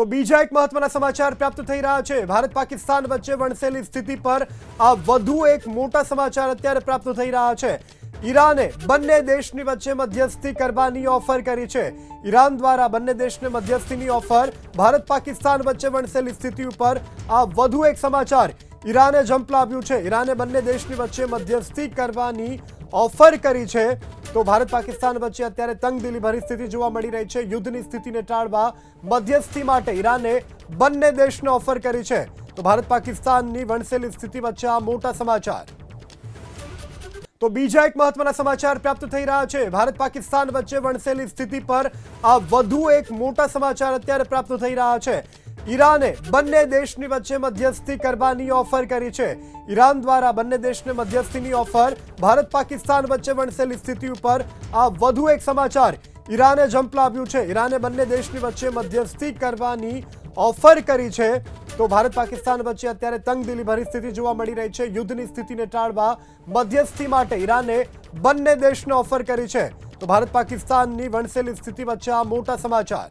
તો બીજા એક મહત્વના સમાચાર પ્રાપ્ત થઈ રહ્યા છે. ભારત પાકિસ્તાન વચ્ચે વણસેલી સ્થિતિ પર આ વધુ એક મોટા સમાચાર અત્યારે પ્રાપ્ત થઈ રહ્યા છે. ઈરાને બંને દેશની વચ્ચે મધ્યસ્થી કરવાની ઓફર કરી છે. ઈરાન દ્વારા બંને દેશને મધ્યસ્થીની ઓફર, ભારત પાકિસ્તાન વચ્ચે વણસેલી સ્થિતિ ઉપર આ વધુ એક સમાચાર ઈરાને ઝંપલાવ્યું છે. ઈરાને બંને દેશની વચ્ચે મધ્યસ્થી કરવાની ઓફર કરી છે. તો ભારત પાકિસ્તાન વચ્ચે અત્યારે તંગદિલી ભરી સ્થિતિ જોવા મળી રહી છે. યુદ્ધની સ્થિતિને ટાળવા મધ્યસ્થી માટે ઈરાને બંને દેશને ઓફર કરી છે. તો ભારત પાકિસ્તાનની વણસેલી સ્થિતિ વચ્ચે આ મોટા સમાચાર. તો બીજા એક મહત્વના સમાચાર પ્રાપ્ત થઈ રહ્યા છે. ભારત પાકિસ્તાન વચ્ચે વણસેલી સ્થિતિ પર આ વધુ એક મોટા સમાચાર અત્યારે પ્રાપ્ત થઈ રહ્યા છે. ઈરાને બંને દેશની વચ્ચે મધ્યસ્થી કરવાની ઓફર કરી છે. ઈરાન દ્વારા બંને દેશને મધ્યસ્થીની ઓફર, ભારત પાકિસ્તાન વચ્ચે વણસેલી સ્થિતિ ઉપર આ વધુ એક સમાચાર ઈરાને ઝંપલાવ્યું છે. ઈરાને બંને દેશની વચ્ચે મધ્યસ્થી કરવાની ઓફર કરી છે. તો ભારત પાકિસ્તાન વચ્ચે અત્યારે તંગદિલી ભરી સ્થિતિ જોવા મળી રહી છે. યુદ્ધની સ્થિતિને ટાળવા મધ્યસ્થી માટે ઈરાને બંને દેશને ઓફર કરી છે. તો ભારત પાકિસ્તાનની વણસેલી સ્થિતિ વચ્ચે આ મોટા સમાચાર.